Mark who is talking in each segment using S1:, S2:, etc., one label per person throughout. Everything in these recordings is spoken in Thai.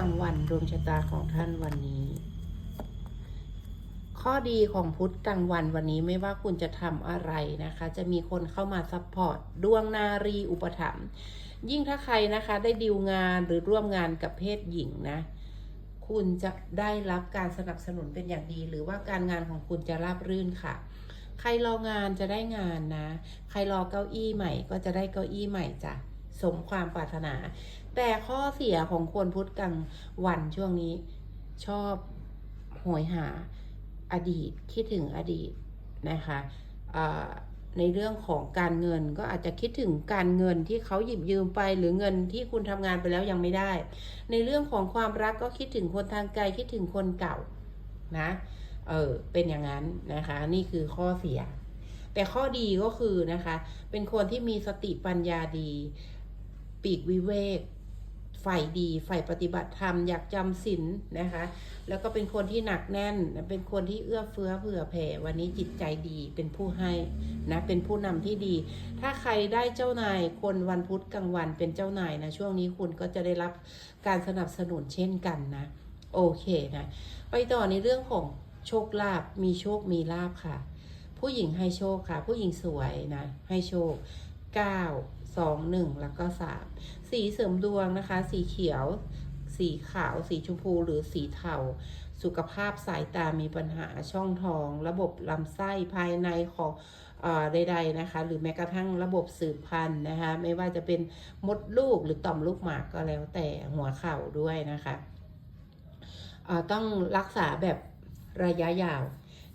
S1: กลางวันดวงชะตาของท่านวันนี้ ข้อดีของพุธกลางวันวันนี้ไม่ว่าคุณจะทำอะไรนะคะ จะมีคนเข้ามาซัพพอร์ตดวงนารีอุปถัมภ์ยิ่งถ้าใครนะคะได้ดีลงานหรือร่วมงานกับเพศหญิงนะ คุณจะได้รับการสนับสนุนเป็นอย่างดี หรือว่าการงานของคุณจะราบรื่นค่ะ ใครรองานจะได้งานนะ ใครรอเก้าอี้ใหม่ก็จะได้เก้าอี้ใหม่จ้ะ สมความปรารถนา แต่ข้อเสียของคนพุทธกลางวันช่วงนี้ชอบโหยหาอดีตคิดถึงอดีตนะคะในเรื่องของการเงินก็อาจจะคิดถึงการเงินที่เขาหยิบยืมไปหรือเงินที่คุณทำงานไปแล้วยังไม่ได้ ในเรื่องของความรักก็คิดถึงคนทางไกลคิดถึงคนเก่านะเออเป็นอย่างนั้นนะคะ นี่คือข้อเสีย แต่ข้อดีก็คือนะคะ เป็นคนที่มีสติปัญญาดี ปีกวิเวกฝ่ายดีฝ่ายปฏิบัติธรรมอยากจำศีลนะคะ แล้วก็เป็นคนที่หนักแน่น เป็นคนที่เอื้อเฟื้อเผื่อแผ่ วันนี้จิตใจดีเป็นผู้ให้นะเป็นผู้นำที่ดี ถ้าใครได้เจ้านายคนวันพุธกลางวันเป็นเจ้านายนะช่วงนี้คุณก็จะได้รับการสนับสนุนเช่นกันนะ โอเคนะ ไปต่อในเรื่องของโชคลาภมีโชคมีลาภค่ะ ผู้หญิงให้โชคค่ะ ผู้หญิงสวยนะให้โชค9 2 1 แล้วก็ 3 สีเสริมดวงนะคะ สีเขียว สีขาว สีชมพู หรือสีเทา สุขภาพสายตามีปัญหาช่องท้อง ระบบลำไส้ภายในของอ่อใดๆนะคะ หรือแม้กระทั่งระบบสืบพันธุ์นะคะ ไม่ว่าจะเป็นมดลูกหรือต่อมลูกหมากก็แล้วแต่หัวเข่าด้วยนะคะต้องรักษาแบบระยะยาว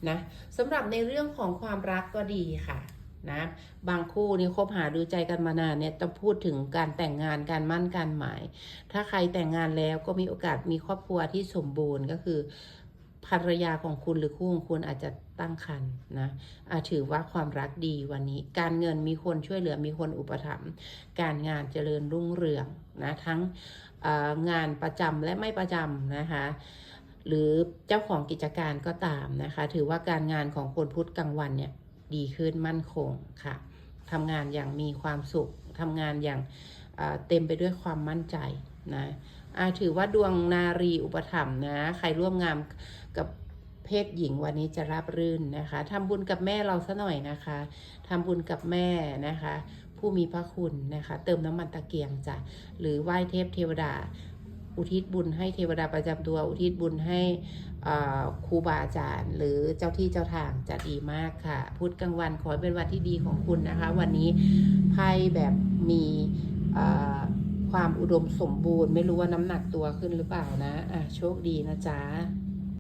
S1: นะสำหรับในเรื่องของความรักก็ดีค่ะ นะบางคู่นี่คบหาดูใจกันมานานเนี่ยต้องพูดถึงการแต่งงานการมั่นการหมาย ถ้าใครแต่งงานแล้วก็มีโอกาสมีครอบครัวที่สมบูรณ์ก็คือภรรยาของคุณหรือคู่ของคุณอาจจะตั้งครรภ์นะอาถือว่าความรักดีวันนี้ การเงินมีคนช่วยเหลือมีคนอุปถัมภ์การงานเจริญรุ่งเรืองนะทั้งงานประจำและไม่ประจำนะคะหรือเจ้าของกิจการก็ตามนะคะ ถือว่าการงานของคนพุธกลางวันเนี่ย ดีขึ้นมั่นคงค่ะทำงานอย่างมีความสุขทำงานอย่างเต็มไปด้วยความมั่นใจนะถือว่าดวงนารีอุปถัมภ์นะ ใครร่วมงานกับเพศหญิงวันนี้จะราบรื่นนะคะทำบุญกับแม่เราซะหน่อยนะคะทำบุญกับแม่นะคะ ผู้มีพระคุณนะคะ เติมน้ำมันตะเกียงจ้ะหรือไหว้เทพเทวดา อุทิศบุญให้เทวดาประจำตัว อุทิศบุญให้ครูบาอาจารย์ หรือเจ้าที่เจ้าทางจะดีมากค่ะ พุธกลางวันขอให้เป็นวันที่ดีของคุณนะคะ วันนี้ไพ่แบบมีความอุดมสมบูรณ์ ไม่รู้ว่าน้ำหนักตัวขึ้นหรือเปล่านะะโชคดีนะจ๊ะ